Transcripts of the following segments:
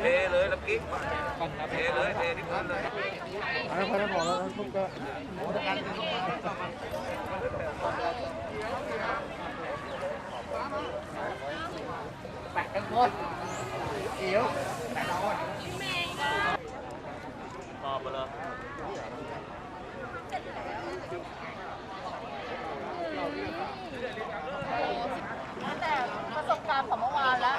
เทเลยแล้วกิ๊กเทเลยเทที่พื้นเลย แล้วพอเราบอกแล้วปุ๊บก็ ตอบไปเลย แต่ประสบการณ์ของเมื่อวานแล้ว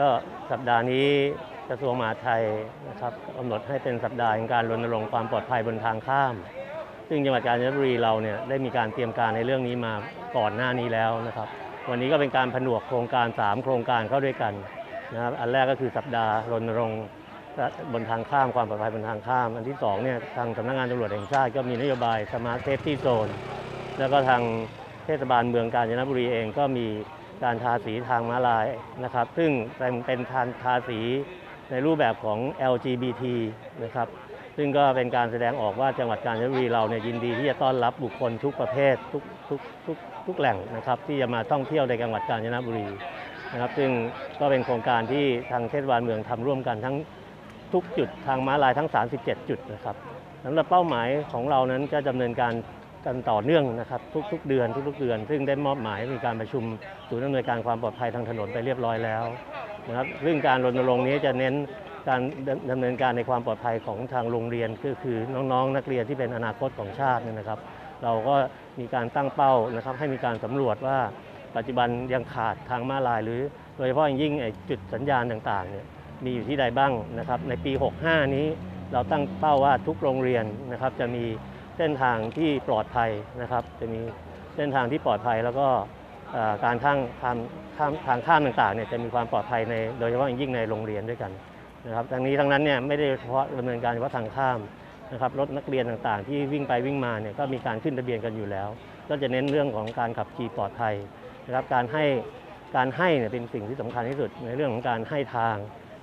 ก็สัปดาห์นี้กระทรวงมหาดไทยนะครับกำหนดให้เป็นสัปดาห์แห่งการรณรงค์ความปลอดภัยบนทางข้าม ซึ่งจังหวัดกาญจนบุรีเราเนี่ยได้มีการเตรียมการในเรื่องนี้มาก่อนหน้านี้แล้วนะครับ วันนี้ก็เป็นการผนวกโครงการ 3 โครงการเข้าด้วยกันนะครับอันแรกก็คือสัปดาห์รณรงค์บนทางข้ามความปลอดภัยบนทางข้าม อันที่สองเนี่ยทางสำนักงานตำรวจแห่งชาติก็มีนโยบายสมาร์ทเซฟตี้โซนแล้วก็ทางเทศบาลเมืองกาญจนบุรีเองก็มี การทาสีทางม้าลายนะครับ ซึ่งเป็นเป็นทานทาสีในรูปแบบของ LGBT นะครับ ซึ่งก็เป็นการแสดงออกว่าจังหวัดกาญจนบุรีเราเนี่ยยินดีที่จะต้อนรับบุคคลทุกประเภททุกทุกทุกทุกแหล่งนะครับ ที่จะมาท่องเที่ยวในจังหวัดกาญจนบุรีนะครับ ซึ่งก็เป็นโครงการที่ทางเทศบาลเมืองทำร่วมกันทั้งทุกจุดทางม้าลายทั้ง 37 จุดนะครับสำหรับเป้าหมายของเรานั้นก็ดำเนินการ กันต่อเนื่องนะครับทุกๆเดือนทุกๆเดือน ซึ่งได้มอบหมายให้มีการประชุมศูนย์อำนวยการความปลอดภัยทางถนนไปเรียบร้อยแล้วนะครับซึ่งการรณรงค์นี้จะเน้นการดำดำเนินการในความปลอดภัยของทางโรงเรียนก็คือน้องๆ นักเรียนที่เป็นอนาคตของชาตินี่นะครับ เราก็มีการตั้งเป้านะครับให้มีการสำรวจว่าปัจจุบันยังขาดทางม้าลาย หรือโดยเฉพาะอย่างยิ่งจุดสัญญาณต่างๆเนี่ยมีอยู่ที่ใดบ้างนะครับในปี 65 นี้เราตั้งเป้าว่าทุกโรงเรียนนะครับจะมี เส้นทางที่ปลอดภัยนะครับ จะมีเส้นทางที่ปลอดภัยแล้วก็การข้ามข้ามข้ามทางข้ามต่างๆเนี่ยจะมีความปลอดภัยในโดยเฉพาะอย่างยิ่งในโรงเรียนด้วยกันนะครับทั้งนี้ทั้งนั้นเนี่ยไม่ได้เฉพาะดำเนินการเฉพาะทางข้ามนะครับรถนักเรียนต่างๆ ที่วิ่งไปวิ่งมาเนี่ยก็มีการขึ้นทะเบียนกันอยู่แล้ว ก็จะเน้นเรื่องของการขับขี่ปลอดภัยนะครับการให้การให้เนี่ยเป็นสิ่งที่สำคัญที่สุดในเรื่องของการให้ทาง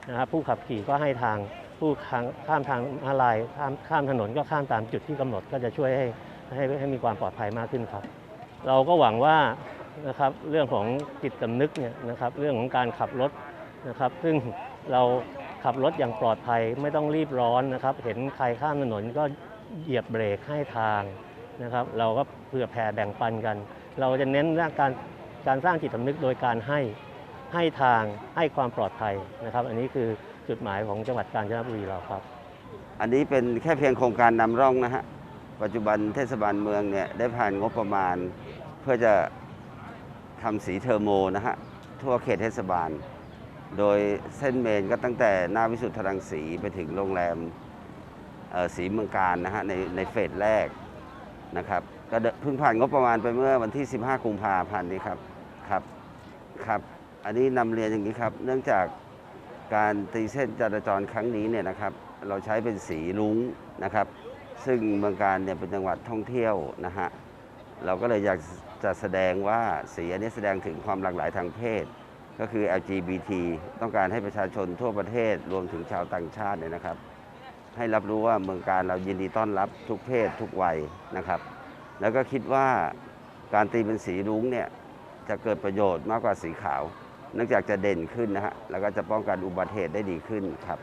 นะครับผู้ขับขี่ก็ให้ทาง ผู้ข้ามทางมาลายข้ามข้ามถนนก็ข้ามตามจุดที่กำหนดก็จะช่วยให้ให้ให้มีความปลอดภัยมากขึ้นครับ เราก็หวังว่านะครับเรื่องของจิตสำนึกเนี่ยนะครับเรื่องของการขับรถนะครับ ซึ่งเราขับรถอย่างปลอดภัยไม่ต้องรีบร้อนนะครับ เห็นใครข้ามถนนก็เหยียบเบรกให้ทางนะครับ เราก็เผื่อแผ่แบ่งปันกัน เราจะเน้นเรื่องการการสร้างจิตสำนึกโดยการให้ให้ทางให้ความปลอดภัยนะครับ อันนี้คือ จุดหมายของจังหวัดกาญจนบุรีเราครับ อันนี้เป็นแค่เพียงโครงการนำร่องนะฮะ ปัจจุบันเทศบาลเมืองเนี่ยได้ผ่านงบประมาณ เพื่อจะทำสีเทอร์โมนะฮะ ทั่วเขตเทศบาล โดยเส้นเมนก็ตั้งแต่หน้าวิสุทธิรังสีไปถึงโรงแรมสีเมืองการนะฮะในในเฟสแรกนะครับก็เดเพิ่งผ่านงบประมาณไปเมื่อวันที่ 15 กุมภาพันธ์นี้ครับครับครับ อันนี้นำเรียนอย่างนี้ครับ เนื่องจาก การตีเส้นจราจรครั้งนี้เนี่ยนะครับเราใช้เป็นสีรุ้งนะครับ ซึ่งเมืองการเนี่ยเป็นจังหวัดท่องเที่ยวนะฮะเราก็เลยอยากจะแสดงว่าสีอันนี้แสดงถึงความหลากหลายทางเพศ ก็คือ LGBT ต้องการให้ประชาชนทั่วประเทศรวมถึงชาวต่างชาติเนี่ยนะครับ ให้รับรู้ว่าเมืองการเรายินดีต้อนรับทุกเพศทุกวัยนะครับ แล้วก็คิดว่าการตีเป็นสีรุ้งเนี่ยจะเกิดประโยชน์มากกว่าสีขาว เนื่องจากจะเด่นขึ้นนะฮะแล้วก็จะป้องกันอุบัติเหตุได้ดีขึ้นครับ